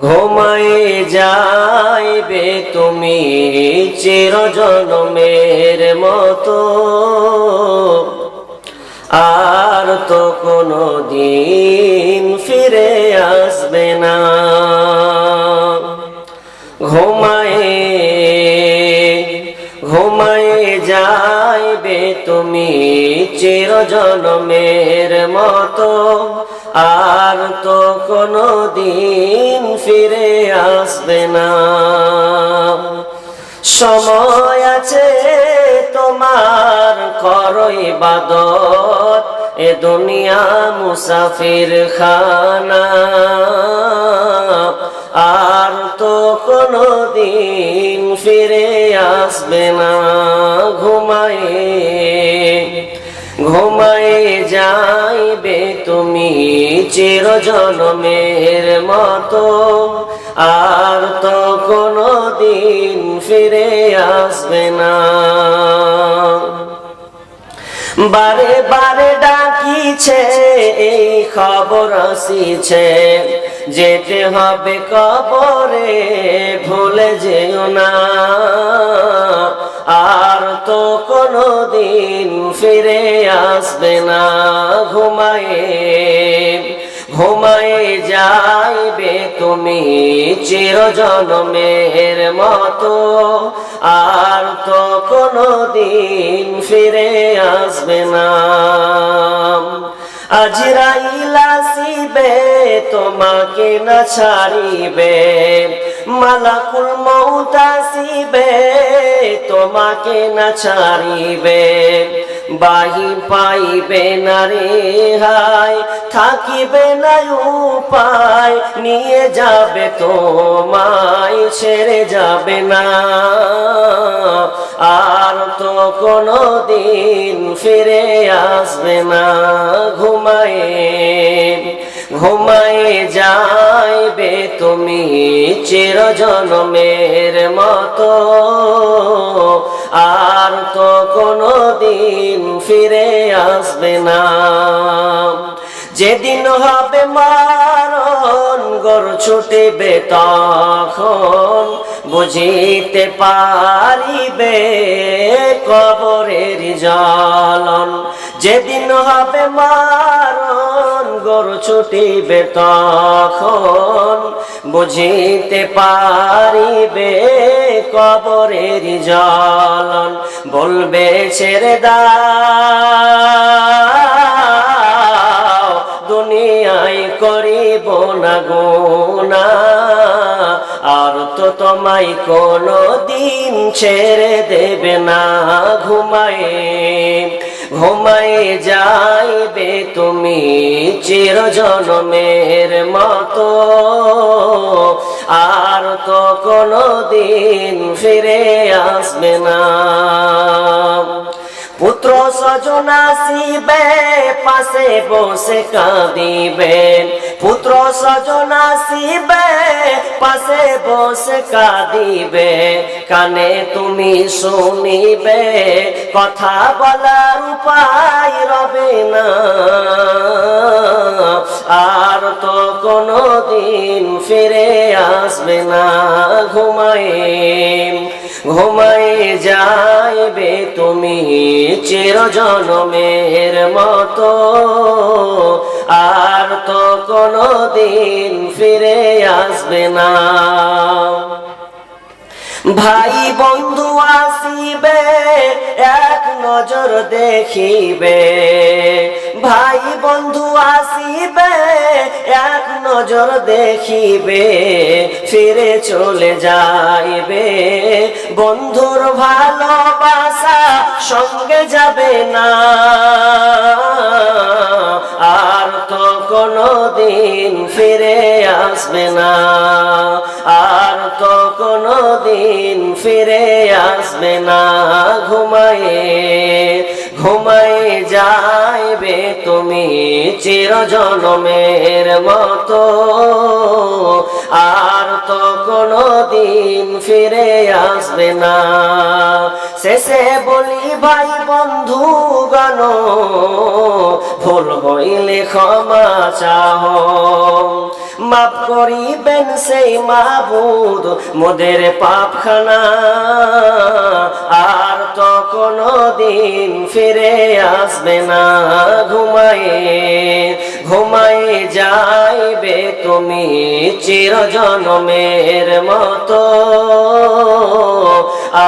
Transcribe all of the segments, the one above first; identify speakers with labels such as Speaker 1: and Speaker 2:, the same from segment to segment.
Speaker 1: ঘুমায়ে যাইবে তুমি চিরজনমের মতো। আর তো কোনো দিন ফিরে আসবে না। ঘুমায়ে ঘুমায়ে যাইবে তুমি চিরজনমের মতো, আর তো কোনো দিন ফিরে আসবে না। সময় আছে তোমার, করই বাদত এ দুনিয়া মুসাফির খানা। আর তো কোনো দিন ফিরে আসবে না। ঘুমায়ে যাইবে তুমি চিরজনমের মতো। আর তো কোনো দিন ফিরে আসবে না। বারে বারে ডাকিছে এই খবর আসিছে। যেতে হবে কবরে, ভুলে যেও না। আর তো কোনো দিন ফিরে আসবে না। ঘুমায়ে ঘুমায়ে যাইবে তুমি চিরজনমের মতো। আর তো কোনো দিন ফিরে আসবে না। আজরাইল আসিবে, তোমাকে না ছাড়িবে। মালাকুল মৌত আসিবে, তোমাকে না ছাড়িবে। বাহি পাইবে না রে হাই থাকিবে না উপায়, নিয়ে যাবে তো তোমায়, ছেড়ে যাবে না। আর তো কোনো দিন ফিরে আসবে না। ঘুমায়ে ঘুমায়ে যাইবে তুমি চিরজনমের মতো। আর তো কোনো দিন ফিরে আসবে না। যেদিন হবে মারণ, গর ছুটিবে তখন বুঝিতে পারিবে কবরের জ্বালন। যেদিন হবে মারণ, গরু ছুটিবে তখন বুঝিতে পারিবে কবরের জ্বালন। বলবে ছেড়ে দাও। দুনিয়ায় করিব না গোনা আর তো তোমায় কোনো দিন ছেড়ে দেবে না, ঘুমায়ে ঘুমায়ে যাইবে তুমি চিরজনমের মতো। আর তো কোনো দিন ফিরে আসবে না। পুত্র স্বজন আসিবে, পাশে বসে কাঁদিবেন। পুত্র স্বজন আসিবে, পাশে বসে কাঁদিবে কানে তুমি শুনিবে, কথা বলার উপায় রবে না। আর তো কোনো দিন ফিরে আসবে না ঘুমায়ে ঘুমায়ে যাইবে তুমি চিরজনমের মতো। আর তো কোনো দিন ফিরে আসবে না। ভাই বন্ধু আসিবে, এক নজর দেখিবে। ভাই বন্ধু আসিবে, এক নজর দেখিবে, ফিরে চলে যাইবে। বন্ধুর ভালোবাসা সঙ্গে যাবে না। আর তো কোনো দিন ফিরে আসবে না। আর তো কোনো দিন ফিরে আসবে না। ঘুমায়ে ঘুমায়ে যাইবে তুমি চিরজনমের মতো। আর তো কোনো দিন ফিরে আসবে না। শেষে বলি, ভাই বন্ধু গান ভুল হইলে ক্ষমা চাহ মাফ করিবেন সেই মাহবুদ মোদের পাপখানা। আর তো কোনো দিন ফিরে আসবে না, ঘুমায়ে ঘুমায়ে যাইবে তুমি চিরজনমের মতো।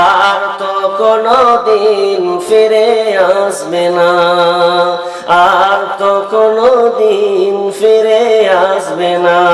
Speaker 1: আর তো কোনো দিন ফিরে আসবে না, আর তো কোনো দিন ফিরে আসবে না।